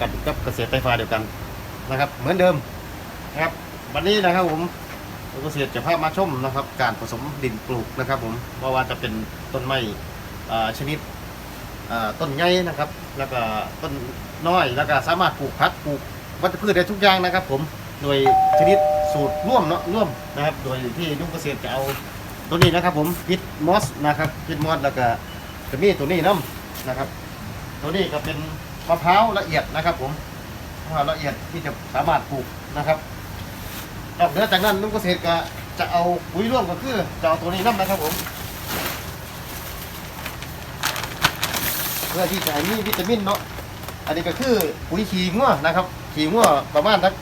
กันกับเกษตรไฟฟ้าเดียวกันนะครับ เหมือนเดิมนะครับ วันนี้นะครับผมเกษตรจะพามาชมนะครับ การผสมดินปลูกนะครับ ผมเพราว่าจะเป็นต้นไม้อ่าชนิดต้นใหญ่นะครับ แล้วก็ต้นน้อยแล้วก็สามารถปลูกพักปลูกวัชพืชได้ทุกอย่างนะครับ ผมโดยชนิดสูตรร่วมเนาะร่วมนะครับ โดยที่นุ่งเกษตรจะเอาตัวนี้นะครับ ผมพิษมอสนะครับพิษมอสแล้วก็จะมีตัวนี้น้ำนะครับ ตัวนี้ก็เป็น มะพร้าวละเอียดนะครับ ผมมะพร้าวละเอียดที่จะสามารถปลูกนะครับนอกเหนือจากนั้นนุ่งเกษตรก็จะเอาปุ๋ยร่วมก็คือจะเอาตัวนี้น้ำนะครับผมเพื่อที่จะให้มีวิตามินเนาะอันนี้ก็คือปุ๋ยขี้งัวนะครับขี้งัวประมาณสัก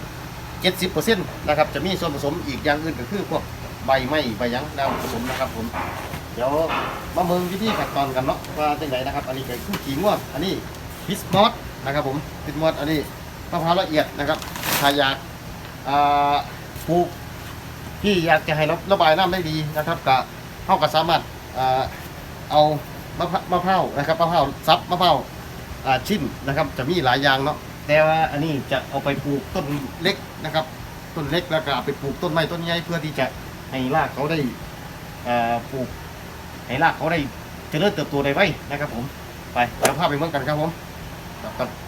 เจ็ดสิบเปอร์เซ็นต์นะครับจะมีส่วนผสมอีกอย่างอื่นก็คือพวกใบไม้ใบยังแนวผสมนะครับผมเดี๋ยวมาเมืองวิธีขั้นตอนกันเนาะว่าเป็นไงนะครับ อันนี้ก็คือขี้งัวอันนี้ พิสมอสนะครับผมพิสมอสอันนี้มะพร้าวละเอียดนะครับถ้าอยากปลูกที่อยากจะให้ระระบายน้ำได้ดีนะครับก็เข้าก็สามารถเอามะมะพร้าวนะครับมะพร้าวซับมะพร้าวชิมนะครับ จะมีหลายอย่างเนาะแต่ว่าอันนี้จะเอาไปปลูกต้นเล็กนะครับ ต้นเล็กแล้วก็ไปปลูกต้นไม้ต้นใหญ่เพื่อที่จะให้รากเขาได้ปลูกให้รากเขาได้เจริญเติบโตได้ไว้นะครับผมไปเดี๋ยวพาไปเมืองกันครับผม ครั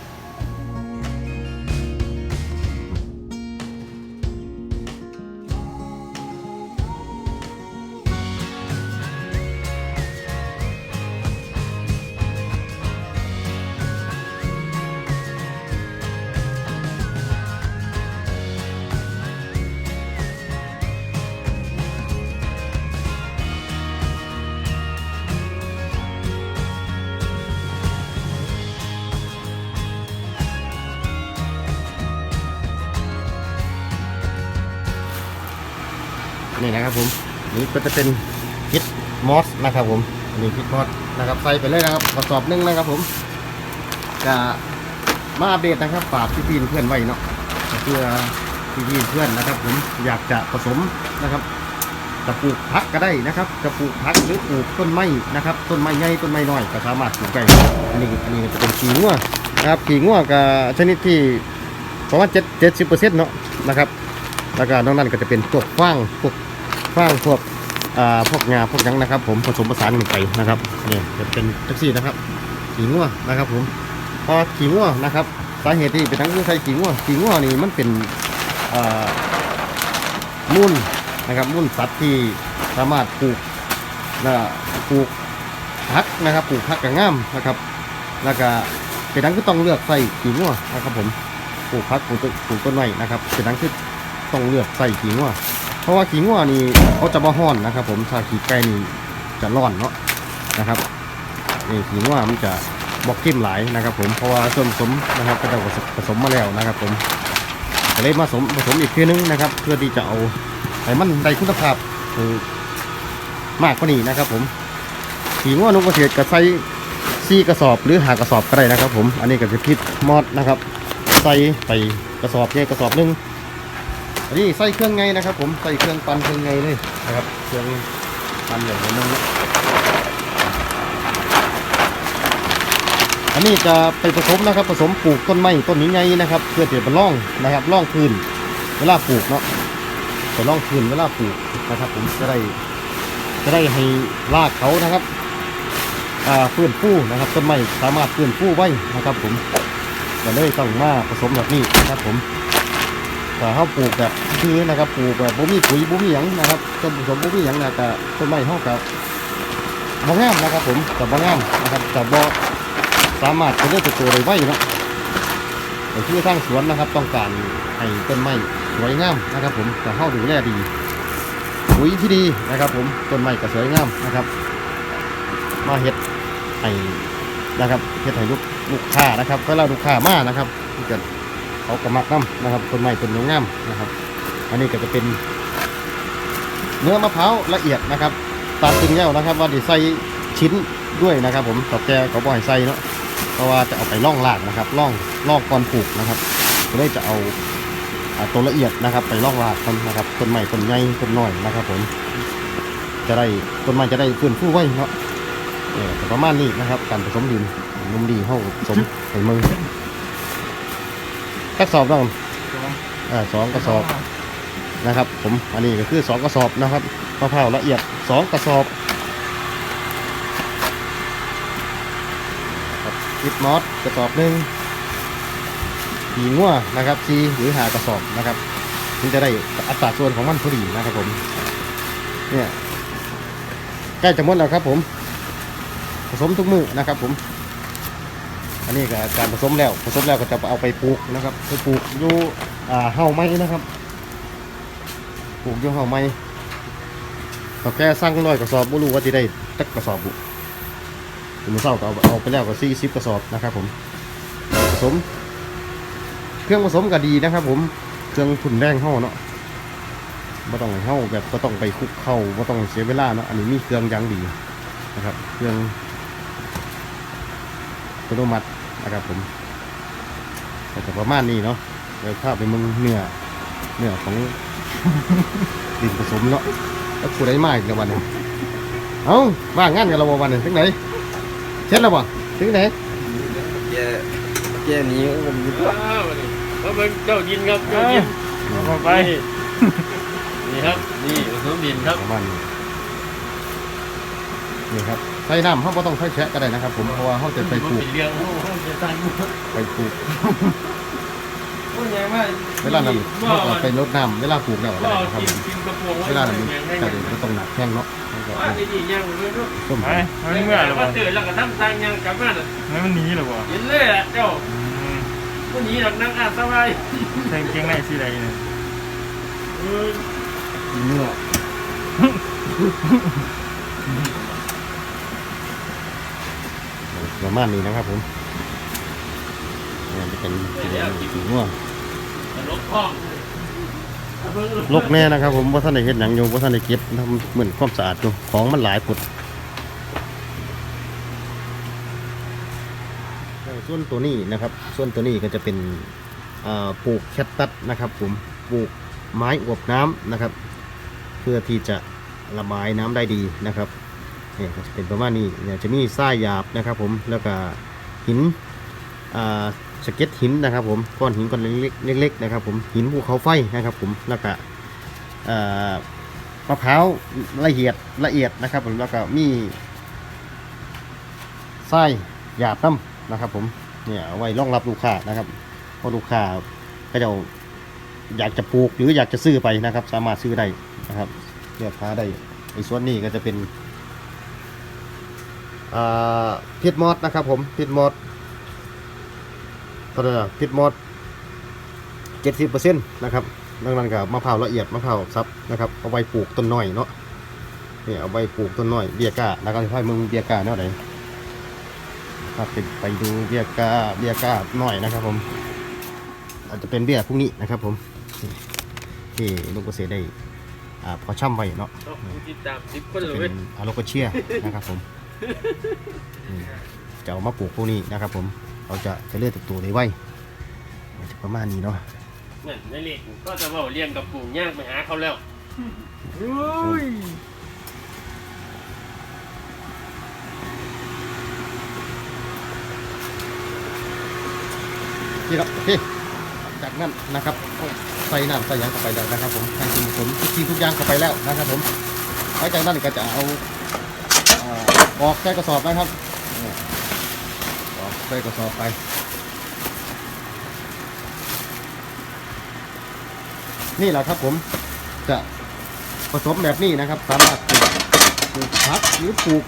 นี่นะครับผมนี่ก็จะเป็นพิษมอสนะครับผมนนี้พิษมอสนะครับใส่ไปเลยนะครับกระสอบหนึงนะครับผมจะมาอัปเดตนะครับฝากพี่ๆเพื่อนไว้เนาะเพื่อพี่ๆเพื่อนนะครับ ผมอยากจะผสมนะครับจะปลูกพักก็ได้นะครับจะปลูกพักหรือปลูกต้นไม้นะครับ ต้นไม้ใหญ่ต้นไม้น้อยก็สามารถปลูกได้อันนี้อันนี้จะเป็นขีงัวนะครับขีงัวกับชนิดที่ประมาณเจ็ดเจ็ดสิบเปอร์เซ็นต์เนาะนะครับแล้วก็นอกนั้นก็จะเป็นพวกฟางพวก ฟางพวกอ่าพวกงาพวกยังนะครับ ผมผสมผสานกันไปนะครับนี่จะเป็นแท็กซี่นะครับขีงัวนะครับ ผมพอขีงัวนะครับ สาเหตุที่เป็นทั้งเรื่องใช้ขีงัวขีงัวนี่มันเป็นอ่ามูลนนะครับมุ่นสัตว์ที่สามารถปลูกและปลูกพักนะครับปลูกพักกับง่ามนะครับ แล้วก็เป็นดังก็ต้องเลือกใส่ขี้งัวนะครับ ผมปลูกพักปลูกต้นปลูกต้นไม้นะครับเป็นดังที่ต้องเลือกใส่ขี้งัว เพราะว่าขี้งัวนี่เขาจะมาห้อนนะครับ ผมถ้าขี้ไก่นี่จะร้อนเนาะนะครับนี่ขี้งัวมันจะบอกเข้มหลายนะครับ ผมเพราะว่าส่วนผสมนะครับก็จะผสมมาแล้วนะครับ ผมก็เลยมาผสมผสมอีกทีนึงนะครับ เพื่อที่จะเอาให้มันได้คุณภาพเออมากกว่านี้นะครับ ผมขีง้อนุกเกษตรก็ใส่ซีกระสอบหรือหากระสอบก็ได้นะครับ ผมอันนี้ก็จะพิษมอดนะครับ ใส่ไปกระสอบเนี่ยกระสอบนึง นนี้ใส่เครื่องไงนะครับ ผมใส่เครื่องปั่นเครื่องไงเลยนะครับเครื่องปั่นอย่างนี้นึงอันนี้จะไปผสมนะครับ ผสมปลูกต้นไม้ต้นนี้ไงนะครับ เพื่อที่จะล่องนะครับล่องพื้นเวลาปลูกเนาะจะล่องคืนเวลาปลูกนะครับ ผมจะได้จะได้ให้รากเขานะครับอ่าฟื้นฟูนะครับต้นไม้สามารถฟื้นฟูไว้นะครับ ผมก็เลยต้องมาผสมแบบนี้นะครับผม ถ้าเขาปลูกแบบคือนะครับปลูกแบบบ่มีปุ๋ยบ่มีหยังนะครับต้นผสมบ่มีหยังนะก็ต้นไม้เขากับบ่งามนะครับ ผมกับบ่งามนะครับกับบ่สามารถจะได้ตัวได้ไว้นะแต่ที่สร้างสวนนะครับ ต้องการให้ต้นไม้สวยงามนะครับ ผมจะเข้าดูแลดีปุ๋ยที่ดีนะครับ ผมต้นไม้ก็สวยงามนะครับ มาเฮ็ดให้นะครับเฮ็ดให้ลูกลูกค้านะครับ ก็เราลูกค้ามานะครับที่จะ เขากระมักน้ำนะครับต้นไม้ต้นงามนะครับ อันนี้ก็จะเป็น เนื้อมะพร้าวละเอียดนะครับตามจริงแล้วนะครับ ว่าดีใส่ชิ้นด้วยนะครับ ผมตอบแกเขาบอกให้ใส่เนาะเพราะว่าจะเอาไปล่องลากนะครับล่องล่องก่อนปลูกนะครับก็เลยจะเอาตัวละเอียดนะครับ ไปล่องรากกันนะครับต้นใหม่ต้นใหญ่ต้นน้อยนะครับ ผม จะได้ต้นไม้จะได้ฟื้นฟูไว้เนาะประมาณนี้นะครับ การผสมดินนุ่มดีเข้าผสมใส่มือ กระสอบน้องอ่าสองกระสอบนะครับ ผมอันนี้ก็คือสองกระสอบนะครับมะพร้าวละเอียดสองกระสอบครับอิดมอสกระสอบหนึ่งหีงัวนะครับซีหรือหากระสอบนะครับถึงจะได้อัตราส่วนของมันพอดีนะครับผมเนี่ยใกล้จะหมดแล้วครับผม ผสมทุกมือนะครับผม อันนี้ก็การผสมแล้วผสมแล้วก็จะเอาไปปลูกนะครับไปปลูกอยู่อ่าเฮาไม้นะครับปลูกอยู่เฮาไม้ต่อแค่สั่งร้อยกระสอบบ่รู้ว่าจะได้จักกระสอบบุผมอเศร้าก็เอาเอาไปแล้วก็สี่สิบกระสอบนะครับ ผมผสม เครื่องผสมก็ดีนะครับ ผมเครื่องทุนแรงเฮาเนาะไม่ต้องให้เฮาแบบก็ต้องไปคลุกเข้าไม่ต้องเสียเวลาเนาะอันนี้มีเครื่องยังดีนะครับ เครื่องอัตโนมัติ นะครับผมก็จะประมาณนี้เนาะเดี๋ยวข้าไปมึงเนื้อเนื้อของ ดินผสมเนาะแล้วกูได้มากอีกแล้ววันหนึงเอ้าว่างงานกันเราบ่วันหนึงถึงไหนเช็ดแล้วบ่ถึงไหนแกแกนี้ผมอยู่อ้าวนี่มาเบิ่งเจ้าดินครับเจ้าดินเอาไปนี่ครับนี่ผสมดินครับประมาณนี้ นี่ครับใส่น้ำเขาก็ต้องใช้แชะก็ได้นะครับ ผมเพราะว่าเขาจะไปปลูกเป็นเรื่องเขาเขาจะตั้งไปปลูกโอ้ยยังไงเวลานั้นเขาก็ไปรดน้ำเวลาปลูกแล้วอะไรก็นะครับกิผนมกินกระโปรงเวลานั้นมันจะเด็นก็ต้องหนักแข้งเนาะมันก็ว่าดีดียังเลยลูกต้มไปมันเมื่อยหรอว่าวะตื่นแล้วก็ทำตังยังกลับบ้านไม่มันหนีหรอวะเห็นเลยอะเจ้าผู้นี้หลักนั่งอ่านสบายใส่กางเกงในสีใดเนี่ยเออเนื้อ ประมาณนี้นะครับผมเนี่ยจะเป็นสีม่วงลบห้องลกแน่นะครับ ผมว่าท่านได้เห็นหนังอยู่ว่าท่านได้เก็บทำเหมือนความสะอาดอยู่ของมันหลายปุดส่วนตัวนี้นะครับ ส่วนตัวนี้ก็จะเป็นปลูกแคตตัสนะครับผมปลูกไม้อวบน้ำนะครับ เพื่อที่จะระบายน้ำได้ดีนะครับ เนี่ยจะเป็นประมาณนี้เนี่ยจะมีทรายหยาบนะครับผมแล้วก็หินอ่าสเก็ตหินนะครับผมก้อนหินก้อนเล็กๆเล็กนะครับผมหินภูเขาไฟนะครับผมแล้วก็อ่ามะพร้าวละเอียดละเอียดนะครับผมแล้วก็มีทรายหยาบน้ำนะครับ ผมเนี่ยไว้รองรับลูกค้านะครับเพราะลูกค้าก็จะอยากจะปลูกหรืออยากจะซื้อไปนะครับ สามารถซื้อได้นะครับเลือกหาได้ในส่วนนี้ก็จะเป็น พิษมอดนะครับผมพิษมอดเท่าไหร่นะพิษมอดเจ็ดสิบเปอร์เซ็นต์นะครับดังนั้นกับมะพร้าวละเอียดมะพร้าวซับนะครับเอาไว้ปลูกต้นน้อยเนาะนี่เอาไว้ปลูกต้นน้อยเบี้ยก้านะครับให้มึงเบี้ยก้าเนาะไหนครับไปไปดูเบี้ยก้าเบี้ยก้าหน่อยนะครับ ผม อาจจะเป็นเบี้ยพวกนี้นะครับ ผมที่ลูกเกษตรได้อ่าพอช่ำไว้เนาะติดตามสิบคนเลยเป็นอะโลโกเชียนะครับผมอืม จะเอามาปลูกพวกนี้นะครับผมเราจะจะเลือดติดตัวได้ไวจะประมาณนี้เนาะนั่นในเล็กก็จะว่าเลี้ยงกับปู่ย่างไปหาเขาแล้วอุ้ยนี่เนาะโอเคจากนั้นนะครับก็ใส่น้ำใส่หยางเข้าไปแล้วนะครับ ผมใส่ส่วนผสมทุกทีทุกอย่างเข้าไปแล้วนะครับ ผมหลังจากนั้นก็จะเอาอ่า ออกใส่กระสอบนะครับออกใส่กระสอบไปนี่แหละครับผมจะผสมแบบนี้นะครับ สามารถปลูกผักหรือปลูก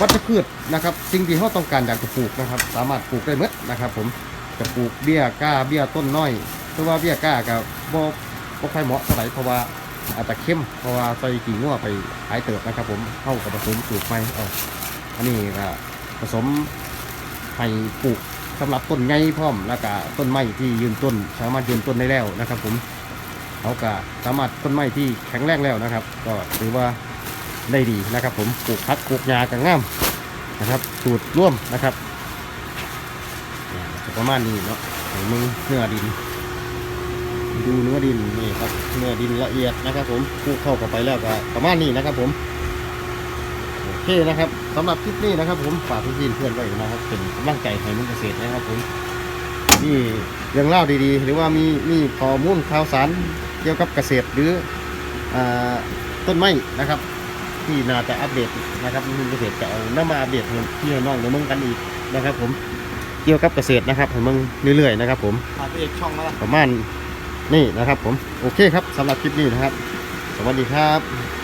วัชพืชนะครับ สิ่งที่เราต้องการอยากจะปลูกนะครับ สามารถปลูกได้หมดนะครับ ผมจะปลูกเบี้ยก้าเบี้ยต้นน้อยเพราะว่าเบี้ยก้ากับบ่บ่ค่อยเหมาะเท่าไหร่เพราะว่าอาจจะเข้มเพราะว่าใส่กี่งัวไปหายเติบนะครับ ผมเข้ากับผสมปลูกไปเอา อันนี้ก็ผสมให้ปลูกสำหรับต้นใหญ่พร้อมแล้วก็ต้นไม้ที่ยืนต้น สามารถยืนต้นได้แล้วนะครับ ผมเขาก็สามารถต้นไม้ที่แข็งแรงแล้วนะครับ ก็ถือว่าได้ดีนะครับ ผมปลูกพักปลูกยากันง่ามนะครับ สูตรร่วมนะครับประมาณนี้เนาะของมึงเนื้อดิน ดูเนื้อดินนี่ครับเนื้อดินละเอียดนะครับ ผมปลูกเข้ากับไปแล้วก็ประมาณนี้นะครับ ผม เคนะครับสำหรับคลิปนี้นะครับ ผมฝากพี่ๆเพื่อนไว้นะครับ เป็นกำลังใจให้มึงเกษตรนะครับผมมีเรื่องเล่าวดีๆ หรือว่ามีมีข้อมูลข่าวสารเกี่ยวกับเกษตรหรืออ่าต้นไม้นะครับ ที่น่าจะอัปเดตนะครับมีเกษตรจะเอานำมาอัปเดตให้พี่น้องในเมืองกันอีกนะครับ ผมเกี่ยวกับเกษตรนะครับให้เมืองเรื่อยๆนะครับ ผมพาไปเอกช่องแล้วล่ะประมาณนี่นะครับ ผมโอเคครับสำหรับคลิปนี้นะครับ สวัสดีครับ